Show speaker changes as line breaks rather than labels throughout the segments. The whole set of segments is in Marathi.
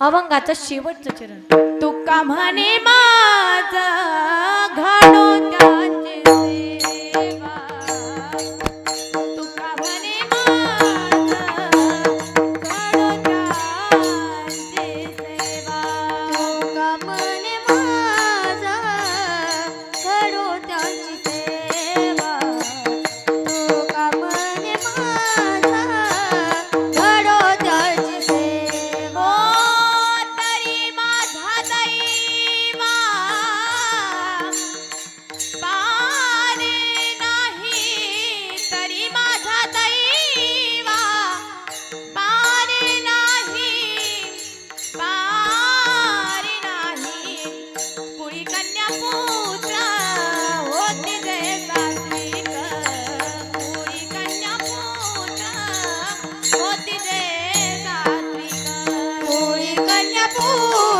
अवंगाचं शेवटचं चरण. तुका म्हणे मा যাবো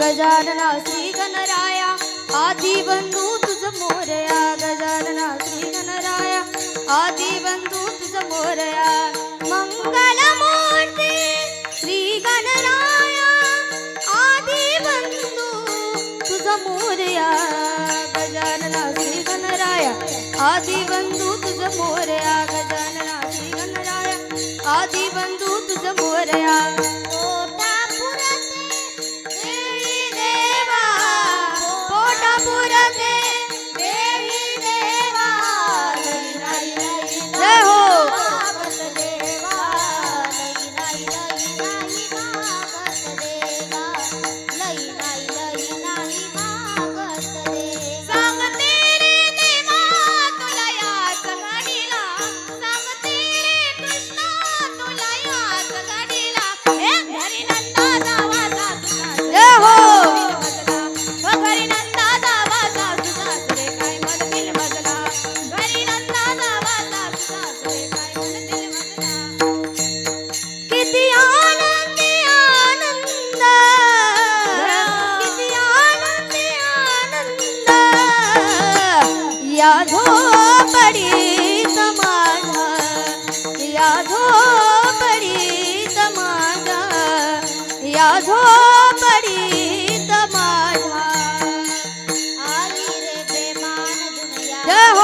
गजानना श्री गणराया आदि बंधू तुझ मोरया. गजानना श्री गणराया आदि बंधू तुझ मोरया. मंगल मूर्ती श्री गणराया आदि बंधू तुझ मोरया. गजानना श्री गणराया आदि बंधू तुझ मोरया.
yeah.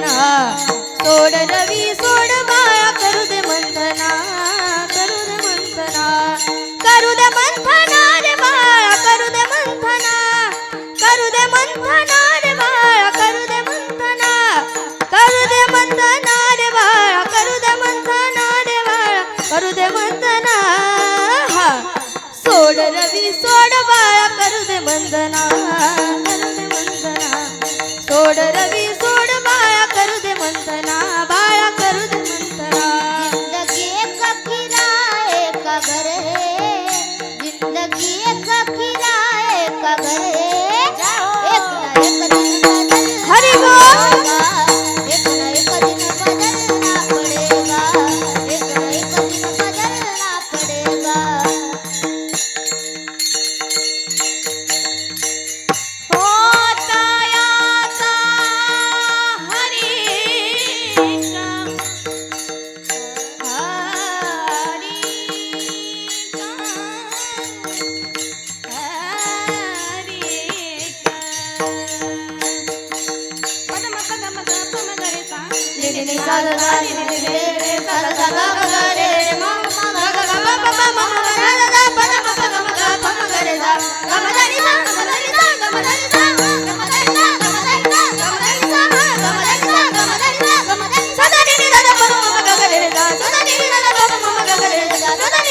मंथना
सोड रवी सोड बाळा करू दे मंथना करू दे मंथना करू दे मंथना रे बाळा करू दे मंथना करू दे मंथना रे बाळा करू दे मंथना करू दे मंथना रे बाळा करू दे मंथना रे बाळा करू दे मंथना सोड रवी सोड बाळा करू दे मंथना करू दे मंथना सोड रवी
no, no.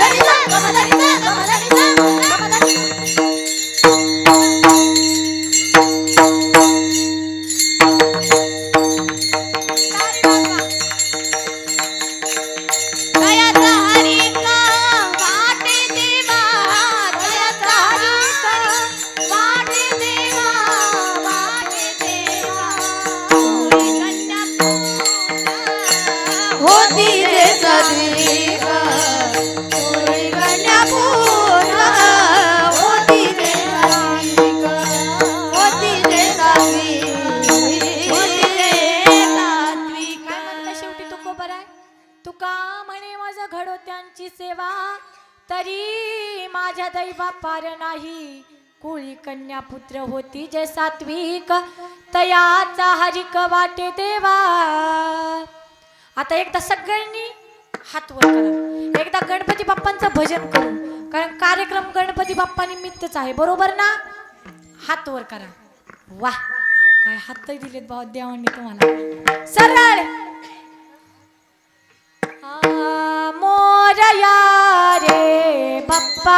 的人生，तरी
माझ्या दैवा पार नाही. कुळी कन्या पुत्र होती जे सात्विक. तयाचा हरिक वाटे देवा. आता एकदा सगळ्यांनी हात वर एकदा गणपती बाप्पांचं भजन करू. कारण कार्यक्रम गणपती बाप्पा निमित्तच आहे. बरोबर ना? हात वर करा. वा काय हातही दिलेत बाबा देवांनी तुम्हाला. सरळ! मोरया रे पप्पा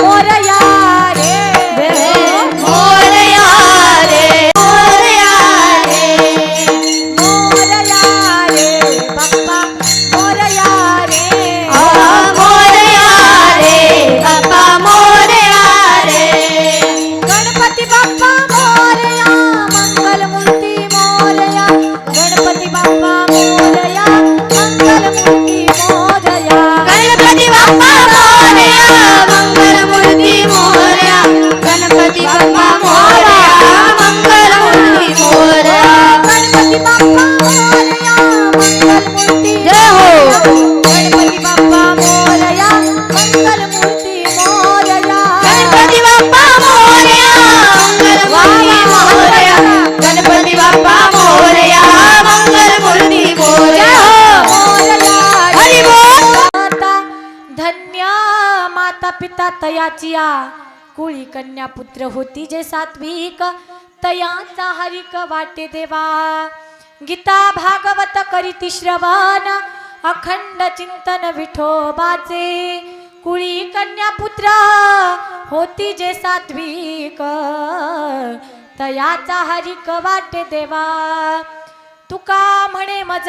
मोरया रे
मोरया
माता पिता तयाचिया कुळी कन्या पुत्र होती जे सात्विक. तयांचा हरिक वाटे देवा. गीता भागवत करीती श्रवण. अखंड चिंतन विठोबाचे. कुळी कन्या पुत्र होती जे सात्विक. तयाचा हरिक वाटे देवा. तुका म्हणे मज.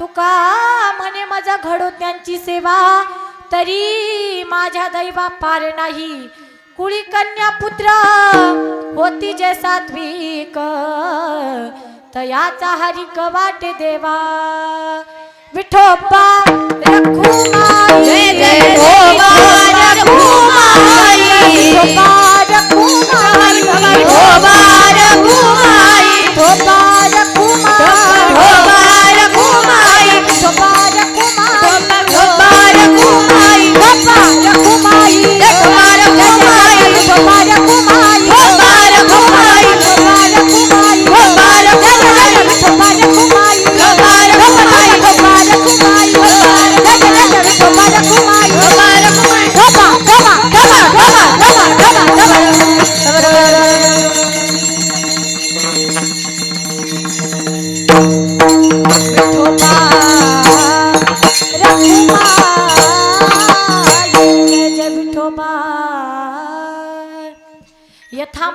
तुका म्हणे मज घडो त्यांची सेवा. तरी माझ्या दैवा पार नाही कुळी कन्या पुत्र होती जे सात्विक तयाचा हरिक वाटे देवा विठोबा रखुमाई
जय जय विठोबा रखुमाई.
विठोबा रखुमाई
विठोबा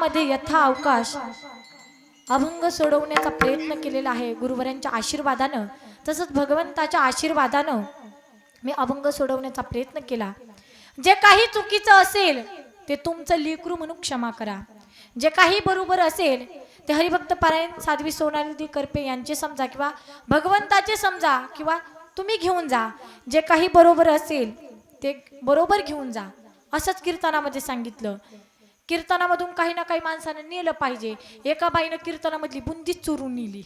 यथामध्ये यथा अवकाश अभंग सोडवण्याचा प्रयत्न केलेला आहे गुरुवरांच्या आशीर्वादानं. तसंच भगवंताच्या आशीर्वादानं मी अभंग सोडवण्याचा प्रयत्न केला. जे काही चुकीचं असेल ते तुमचं लेकरू म्हणून क्षमा करा. जे काही बरोबर असेल ते हरिभक्त पारायण साध्वी सोनाली करपे यांचे समजा किंवा भगवंताचे समजा किंवा तुम्ही घेऊन जा. जे काही बरोबर असेल ते बरोबर घेऊन जा. असंच कीर्तनामध्ये सांगितलं. कीर्तनामधून काही ना काही माणसानं नेलं पाहिजे. एका बाईनं कीर्तनामधली बुंदी चोरून नेली.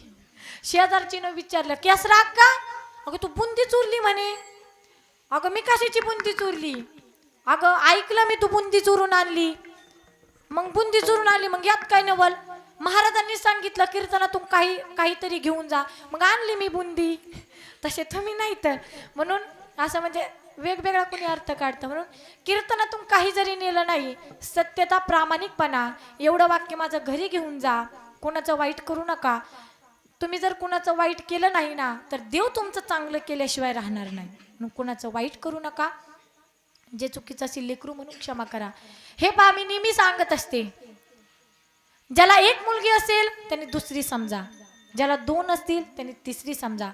शेजारचीनं विचारलं केस राग का? अगं तू बुंदी चोरली म्हणे. अगं मी कशाची बुंदी चोरली? अगं ऐकलं मी तू बुंदी चोरून आणली. मग बुंदी चोरून आणली मग यात काय नवल? महाराजांनी सांगितलं कीर्तनातून काही काहीतरी घेऊन जा. मग आणली मी बुंदी. तसे तुम्ही नाही तर म्हणून असं म्हणजे वेगवेगळा कोणी अर्थ काढतं म्हणून कीर्तनातून काही जरी नेलं नाही सत्यता प्रामाणिकपणा एवढं वाक्य माझं घरी घेऊन जा कोणाचं वाईट करू नका. तुम्ही जर कुणाचं वाईट केलं नाही ना तर देव तुमचं चांगलं केल्याशिवाय राहणार नाही. कुणाचं वाईट करू नका. जे चुकीचं असेल लेकरू म्हणून क्षमा करा. हे पा मी नेहमी सांगत असते. ज्याला एक मुलगी असेल त्यांनी दुसरी समजा. ज्याला दोन असतील त्यांनी तिसरी समजा.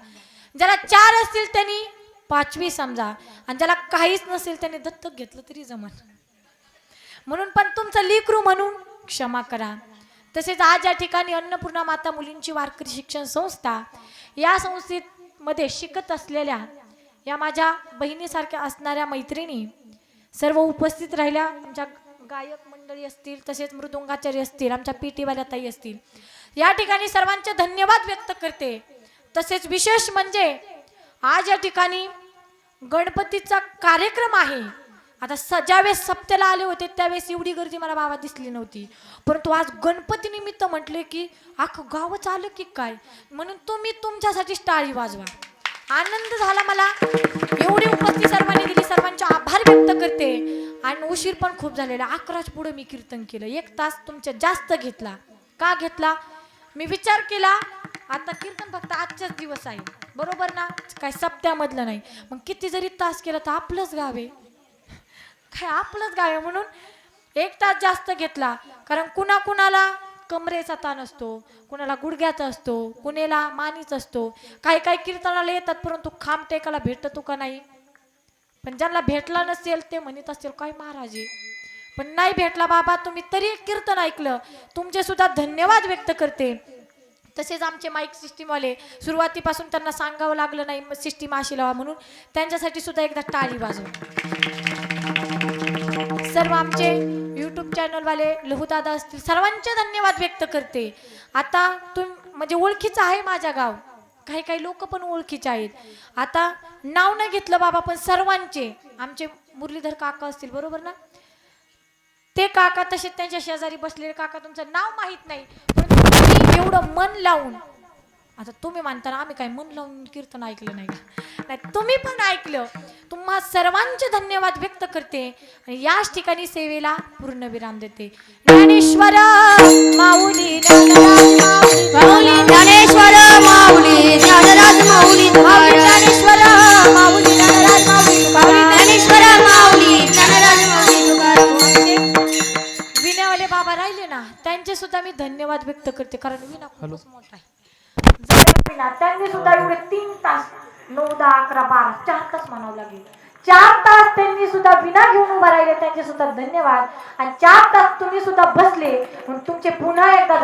ज्याला चार असतील त्यांनी पाचवी समजा आणि ज्याला काहीच नसेल त्याने दत्तक घेतलं तरी जमत म्हणून पण तुमचं लिकरू म्हणून क्षमा करा. तसेच आज या ठिकाणी अन्नपूर्णा माता मुलींची वारकरी शिक्षण संस्था या संस्थेमध्ये शिकत असलेल्या या माझ्या बहिणीसारख्या असणाऱ्या मैत्रिणी सर्व उपस्थित राहिल्या. आमच्या गायक मंडळी असतील तसेच मृदुंगाचार्य असतील आमच्या पीटीवाल्या ताई असतील. या ठिकाणी सर्वांचे धन्यवाद व्यक्त करते. तसेच विशेष म्हणजे आज या ठिकाणी गणपतीचा कार्यक्रम आहे. आता स ज्यावेळेस सप्त्याला आले होते त्यावेळेस एवढी गर्दी मला बाबा दिसली नव्हती. परंतु आज गणपती निमित्त म्हटले की अख्खं गावच आलं की काय? म्हणून तुम्ही तुमच्यासाठी टाळी वाजवा. आनंद झाला मला. एवढी उपस्थित सर्वांनी दिली. सर्वांचे आभार व्यक्त करते. आणि उशीर पण खूप झालेला. अकराच पुढे मी कीर्तन केलं. एक तास तुमच्या जास्त घेतला. का घेतला? मी विचार केला. आता कीर्तन फक्त आजचाच दिवस आहे. बरोबर ना? काय सप्त्यामधलं नाही. मग किती जरी तास केला तर आपलंच गाव आहे. काय आपलंच गाव आहे म्हणून एक तास जास्त घेतला. कारण कुणा कुणाला कमरेचा ताण असतो कुणाला गुडघ्याचा असतो कुणाला मानीच असतो. काही काही कीर्तनाला येतात परंतु खांब टेकाला भेटतो का नाही? पण ज्यांना भेटला नसेल ते म्हणत असतील काय महाराजे पण नाही भेटला बाबा तुम्ही तरी कीर्तन ऐकलं. तुमचे सुद्धा धन्यवाद व्यक्त करते. तसेच आमचे माईक सिस्टीमवाले सुरुवातीपासून त्यांना सांगावं लागलं नाही सिस्टीम अशी लावा म्हणून त्यांच्यासाठी सुद्धा एकदा टाळी वाजव. सर्व आमचे यूट्यूब चॅनलवाले लहूदादा असतील सर्वांचे धन्यवाद व्यक्त करते. आता तुम म्हणजे ओळखीचं आहे माझ्या गाव. काही काही लोक पण ओळखीचे आहेत. आता नाव नाही घेतलं बाबा पण सर्वांचे आमचे मुरलीधर काका असतील बरोबर ना? ते काका तसे त्यांच्या शेजारी बसलेले काका तुमचं नाव माहीत नाही. पण एवढं मन लावून. आता तुम्ही मानताना आम्ही काय मन लावून कीर्तन ऐकलं नाही का? नाही तुम्ही पण ऐकलं. तुम्हा सर्वांचे धन्यवाद व्यक्त करते आणि याच ठिकाणी सेवेला पूर्ण विराम देते. ज्ञानेश्वर माऊली माऊली धन्यवाद व्यक्त करते कारण विना खूपच मोठा आहे. त्यांनी सुद्धा एवढे तीन तास नऊ दहा अकरा बारा चार तास म्हणावं लागेल. चार तास त्यांनी सुद्धा विना घेऊन उभा राहिले त्यांचे सुद्धा धन्यवाद. आणि चार तास तुम्ही सुद्धा बसले म्हणून तुमचे पुन्हा एकदा